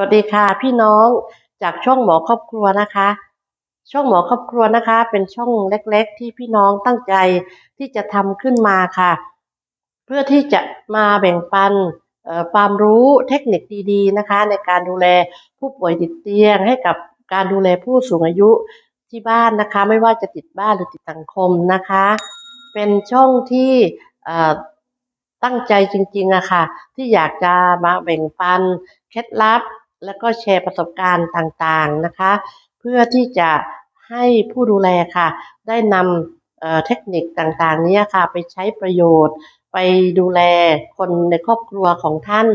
วัสดีค่ะ พี่น้องจากช่องหมอครอบครัวนะคะ ช่องหมอครอบครัวนะคะ เป็นช่องเล็ก ๆ ที่พี่น้องตั้งใจที่จะทำขึ้นมาค่ะ เพื่อที่จะมาแบ่งปันความรู้เทคนิคดีๆนะคะ ในการดูแลผู้ป่วยติดเตียง ให้กับการดูแลผู้สูงอายุที่บ้านนะคะ ไม่ว่าจะติดบ้านหรือติดสังคมนะคะ เป็นช่องที่ตั้งใจจริงๆอะค่ะ ที่อยากจะมาแบ่งปันเคล็ดลับ แล้วก็แชร์ประสบการณ์ต่างๆนะคะ เพื่อที่จะให้ผู้ดูแลค่ะ ได้นำเเทคนิคต่างๆ นี้ค่ะ ไปใช้ประโยชน์ ไปดูแลคนในครอบครัวของท่าน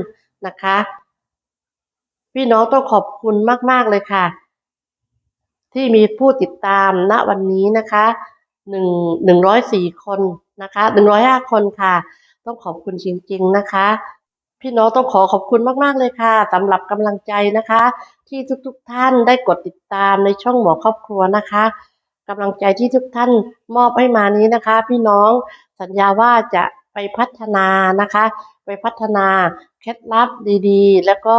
นะคะ พี่น้องต้องขอบคุณมากๆเลยค่ะ ที่มีผู้ติดตามณวันนี้นะคะหนึ่งหนึ่งร้อยสี่คนนะคะหนึ่งร้อยห้าคนค่ะ ต้องขอบคุณจริงๆนะคะ พี่น้องต้องขอขอบคุณมาก ๆ เลยค่ะสำหรับกำลังใจนะคะ ที่ทุกๆท่านได้กดติดตามในช่องหมอครอบครัวนะคะกำลังใจที่ทุกท่านมอบให้มานี้นะคะ พี่น้องสัญญาว่าจะไปพัฒนานะคะ ไปพัฒนาเคล็ดลับดีๆ แล้วก็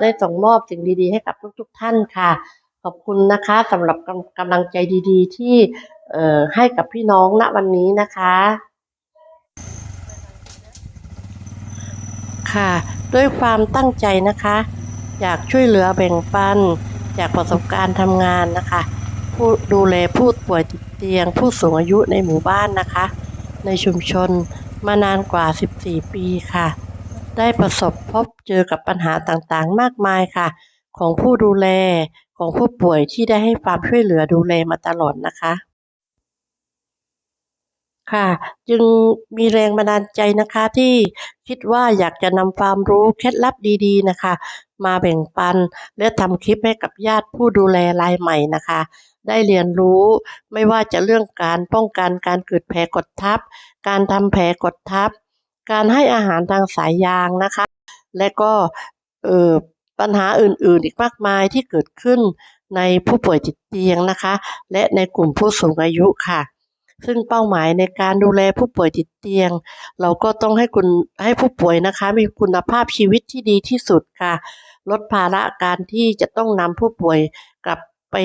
ได้ส่งมอบสิ่งดีๆ ให้กับทุกๆท่านค่ะ ขอบคุณนะคะสำหรับกำกำลังใจดีๆ ที่ให้กับพี่น้องณวันนี้นะคะ ค่ะ ด้วยความตั้งใจนะคะ อยากช่วยเหลือแบ่งปัน จากประสบการณ์ทำงานนะคะ ผู้ดูแลผู้ป่วยติดเตียง ผู้สูงอายุในหมู่บ้านนะคะ ในชุมชนมานานกว่า 14 ปีค่ะ ได้ประสบพบเจอกับปัญหาต่างๆ มากมายค่ะ ของผู้ดูแลของผู้ป่วยที่ได้ให้ความช่วยเหลือดูแลมาตลอดนะคะ ค่ะ จึงมีแรงบันดาลใจนะคะที่คิดว่าอยากจะนำความรู้เคล็ดลับดีๆนะคะ มาแบ่งปันและทำคลิปให้กับญาติผู้ดูแลรายใหม่นะคะ ได้เรียนรู้ไม่ว่าจะเรื่องการป้องกันการเกิดแผลกดทับ การทำแผลกดทับ การให้อาหารทางสายยางนะคะ และก็เออปัญหาอื่นๆ อีกมากมายที่เกิดขึ้นในผู้ป่วยติดเตียงนะคะ และในกลุ่มผู้สูงอายุค่ะ ซึ่งเป้าหมายในการดูแลผู้ป่วยติดเตียง เราก็ต้องให้คุณให้ผู้ป่วยนะคะ มีคุณภาพชีวิตที่ดีที่สุดค่ะ ลดภาระการที่จะต้องนำผู้ป่วยกลับไป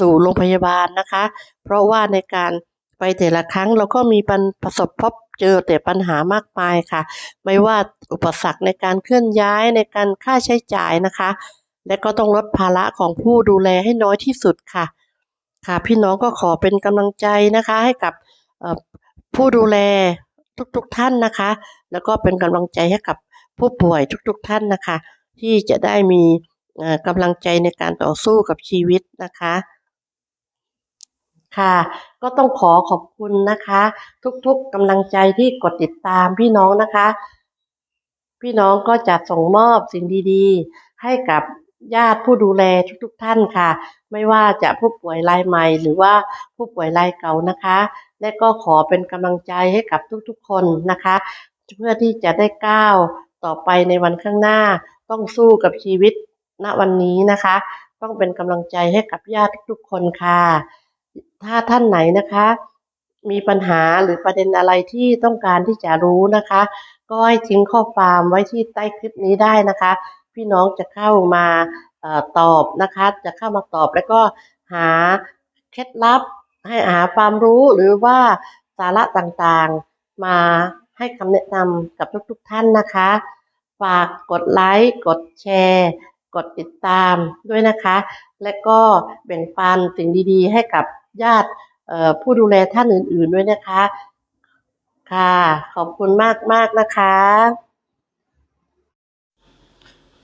สู่โรงพยาบาลนะคะ เพราะว่าในการไปแต่ละครั้งเราก็มีประสบพบเจอแต่ปัญหามากมายค่ะ ไม่ว่าอุปสรรคในการเคลื่อนย้ายในการค่าใช้จ่ายนะคะ และก็ต้องลดภาระของผู้ดูแลให้น้อยที่สุดค่ะ ค่ะพี่น้องก็ขอเป็นกำลังใจนะคะให้กับผู้ดูแลทุกๆท่านนะคะ แล้วก็เป็นกำลังใจให้กับผู้ป่วยทุกๆท่านนะคะ ที่จะได้มีกำลังใจในการต่อสู้กับชีวิตนะคะ ค่ะ ก็ต้องขอขอบคุณนะคะ ทุกๆกำลังใจที่กดติดตามพี่น้องนะคะ พี่น้องก็จะส่งมอบสิ่งดีๆ ให้กับ ญาติผู้ดูแลทุกๆท่านค่ะ ไม่ว่าจะผู้ป่วยรายใหม่ หรือว่าผู้ป่วยรายเก่านะคะ และก็ขอเป็นกำลังใจให้กับทุกๆคนนะคะ เพื่อที่จะได้ก้าวต่อไปในวันข้างหน้า ต้องสู้กับชีวิตณวันนี้นะคะ ต้องเป็นกำลังใจให้กับญาติทุกๆคนค่ะ ถ้าท่านไหนนะคะ มีปัญหาหรือประเด็นอะไรที่ต้องการที่จะรู้นะคะ ก็ให้ทิ้งข้อความไว้ที่ใต้คลิปนี้ได้นะคะ พี่น้องจะเข้ามาอตอบนะคะ จะเข้ามาตอบแล้วก็หาเคล็ดลับให้หาความรู้หรือว่าสาระต่างๆมาให้คำแนะนำกับทุกๆท่านนะคะ ฝากกดไลค์กดแชร์ กดติดตามด้วยนะคะ และก็แบ่งปันสิ่งดีๆ ให้กับญาติผู้ดูแลท่านอื่นๆด้วยนะคะ ค่ะ ขอบคุณมากๆนะคะ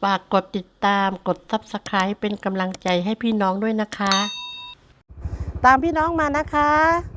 ฝากกดติดตามกด Subscribe เป็นกำลังใจให้พี่น้องด้วยนะคะ ตามพี่น้องมานะคะ